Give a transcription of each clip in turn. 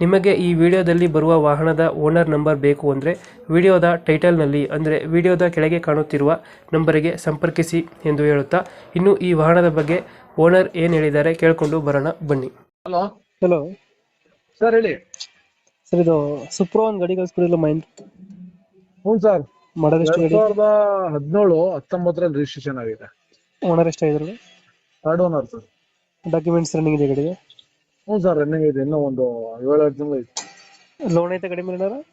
ನಿಮಗೆ ಈ ವಿಡಿಯೋದಲ್ಲಿ ಬರುವ ವಾಹನದ ಓನರ್ ನಂಬರ್ ಬೇಕು ಅಂದರೆ ವಿಡಿಯೋದ ಟೈಟಲ್ನಲ್ಲಿ ಅಂದರೆ ವಿಡಿಯೋದ ಕೆಳಗೆ ಕಾಣುತ್ತಿರುವ ನಂಬರಿಗೆ ಸಂಪರ್ಕಿಸಿ ಎಂದು ಹೇಳುತ್ತಾ ಇನ್ನು ಈ ವಾಹನದ ಬಗ್ಗೆ ಓನರ್ ಏನು ಹೇಳಿದ್ದಾರೆ ಕೇಳಿಕೊಂಡು ಬರೋಣ ಬನ್ನಿ. ಹಲೋ. ಹಲೋ. ಸರ್ ಹೇಳಿ. ಸರ್ ಇದು ಸುಪ್ರೋ ಒಂದು ಗಾಡಿ ಕಳಿಸ್ಕೊಡಿಲ್ಲ ಮೈಂಡ್ ಹ್ಞೂ ಸರ್. ಮಾಡಲ್ ಎಷ್ಟು ಎರಡ್ ಗಾಡಿ ಸಾವಿರದ ಹದಿನೇಳು ಹತ್ತೊಂಬತ್ತರಲ್ಲಿ ರಿಜಿಸ್ಟ್ರೇಷನ್ ಆಗಿದೆ. Owner ಎಷ್ಟಾಗಿದ್ರು third owner sir. Documents running ಇದೆ ಗಾಡಿಗೆ ಹ್ಞೂ ಸರ್ ರನ್ನಿಂಗ್ ಇದೆ ಇನ್ನೂ ಒಂದು ಎರಡು ತಿಂಗಳು ಐತೆ. ಲೋನ್ ಐತೆ ಕಡಿಮೆ ಮೇಲೆ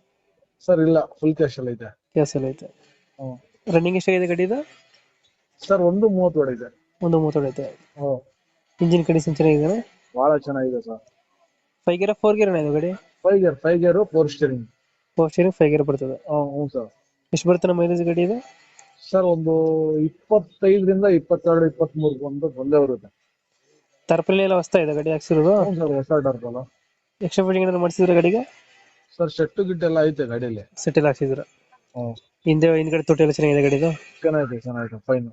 ಸರ್ ಇಲ್ಲ ಫುಲ್ ಕ್ಯಾಶ್ ಎಲ್ಲ ಇದೆ. ಕ್ಯಾಶ್ ಎಲ್ಲ ಐತೆ. ಹ್ಞೂ. ರನ್ನಿಂಗ್ ಎಷ್ಟಾಗಿದೆ ಕಡಿದ ಸರ್ ಒಂದು ಮೂವತ್ತು ಇದೆ. ಒಂದು ಮೂವತ್ತು ಐತೆ. ಹ್ಞೂ. ಇಂಜಿನ್ ಕಂಡೀಷನ್ ಚೆನ್ನಾಗಿದೆ? ಭಾಳ ಚೆನ್ನಾಗಿದೆ sir. Five gear four gear ಏನಾಯ್ತು ಗಾಡಿ? Five gear five gear four steering four steering five gear ಬರ್ತದೆ. ಹ್ಞೂ ಹ್ಞೂ ಸರ್. ಎಷ್ಟು ಬರುತ್ತೆ ನಮ್ಮ ಮೈಲೇಜ್ ಗಾಡಿ ಇದು? ಸರ್ ಒಂದು ಇಪ್ಪತ್ತೈದರಿಂದ ಇಪ್ಪತ್ತೆರಡು ಇಪ್ಪತ್ತ್ಮೂರು ಒಂದು ಬಂದೇ ಬರುತ್ತೆ. ತರ್ಪಲ್ಲಿ ಎಲ್ಲ ಹೊಸ್ತಾ ಇದೆ ಗಾಡಿ ಹಾಕ್ಸಿರೋದು? ಸರ್ ಹೊಸ ಎಕ್ಸ್ಟ್ರಾ ಫಿಟ್ಟಿಂಗ್ ಏನಾದ್ರು ಮಾಡಿಸಿದ್ರೆ ಗಾಡಿಗೆ? ಸರ್ ಶೆಟ್ಟು ಗಿಟ್ಟು ಎಲ್ಲ ಐತೆ ಗಾಡಿಯಲ್ಲಿ ಸೆಟಲ್ ಹಾಕ್ಸಿದ್ರ ಹ್ಞೂ ಹಿಂದೆ ಹಿಂದ್ಗಡೆ ತೊಟ್ಟಿ ಎಲ್ಲ ಚೆನ್ನಾಗಿದೆ ಗಾಡಿದು? ಚೆನ್ನಾಗಿದೆ ಚೆನ್ನಾಗಿದೆ ಫೈನ್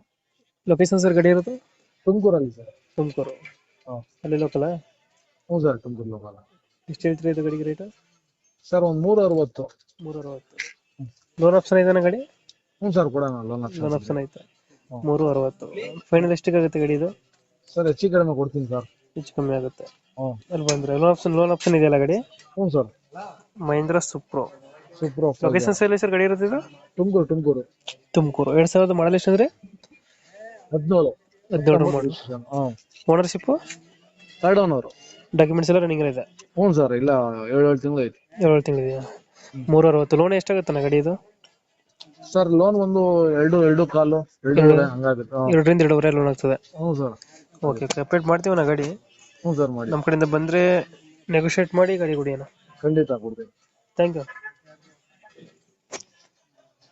ಲೊಕೇಶನ್ ಸರ್ ಗಾಡಿ ಇರೋದು? ತುಮಕೂರಲ್ಲಿ ಸರ್. ತುಮಕೂರು. ಹಾಂ ಅಲ್ಲಿ ಲೋಕಲ್ ಹ್ಞೂ ಸರ್ ತುಮಕೂರು ಲೋಕಲ್ ಎಷ್ಟು ಹೇಳ್ತೀರಿ ಇದು ಗಾಡಿಗೆ ರೇಟ್ ಸರ್ ಒಂದು ಮೂರು ಅರವತ್ತು ಮೂರು ಅರವತ್ತು ಲೋನ್ ಆಪ್ಷನ್ ಇದೆನಾ ಗಾಡಿ? ಹ್ಞೂ ಸರ್ ಕೊಡೋಣ ಲೋನ್ ಲೋನ್ ಆಪ್ಷನ್ ಐತೆ. ಮೂರು ಅರವತ್ತು ಫೈನಲ್ ಎಷ್ಟಕ್ಕಾಗುತ್ತೆ ಗಾಡಿ ಇದು? ಸರ್ ಹೆಚ್ಚು ಕಡಿಮೆ ಕೊಡ್ತೀನಿ ಸರ್. ಹೆಚ್ಚು ಕಮ್ಮಿ ಆಗುತ್ತೆ. ಹ್ಞೂ. ಅಲ್ಲಿ ಬಂದ್ರೆ ಲೋನ್ ಆಪ್ಷನ್ ಲೋನ್ ಆಪ್ಷನ್ ಇದೆಯಲ್ಲ ಗಾಡಿ? ಹ್ಞೂ sir. Mahindra Supro Supro location ಎಲ್ಲಿ ಸರ್ ಗಾಡಿ ಇರುತ್ತೆ ಇದು? ತುಮಕೂರು ತುಮಕೂರು. ತುಮಕೂರು. ಎರಡ್ ಸಾವಿರದ ಮಾಡಲ್ ಎಷ್ಟು ಅಂದ್ರೆ? ಹದಿನೇಳು. ಹದಿನೇಳು model ownership third owner documents ಎಲ್ಲ ರನ್ನಿಂಗ್ ಇದೆ? ಹ್ಞೂ ಸರ್ ಇಲ್ಲ ಏಳು ಏಳು ತಿಂಗಳು ಐತಿ. ಏಳು ತಿಂಗಳಿದೆಯಾ ಮೂರು ಅರವತ್ತು. ಲೋನ್ ಎಷ್ಟಾಗುತ್ತಣ್ಣ ಗಾಡಿ ಇದು? ಸರ್ ಲೋನ್ ಒಂದು ಎರಡು ಎರಡು ಕಾಲು ಎರಡು ಹಂಗಾಗುತ್ತೆ. ಎರಡರಿಂದ ಎರಡೂವರೆ ಲೋನ್ ಆಗ್ತದೆ. ಹ್ಞೂ ಸರ್. Okay okay. ಅಪ್ಡೇಟ್ ಮಾಡ್ತೀವಿ ನಾ ಗಾಡಿ. ಹ್ಞೂ ಸರ್ ಮಾಡಿ. ನಮ್ಮ ಕಡೆಯಿಂದ ಬಂದರೆ ನೆಗೋಷಿಯೇಟ್ ಮಾಡಿ ಗಾಡಿ ಕೊಡಿ ಅಣ್ಣ. ಖಂಡಿತ ಕೊಡ್ತೀನಿ ಥ್ಯಾಂಕ್ ಯು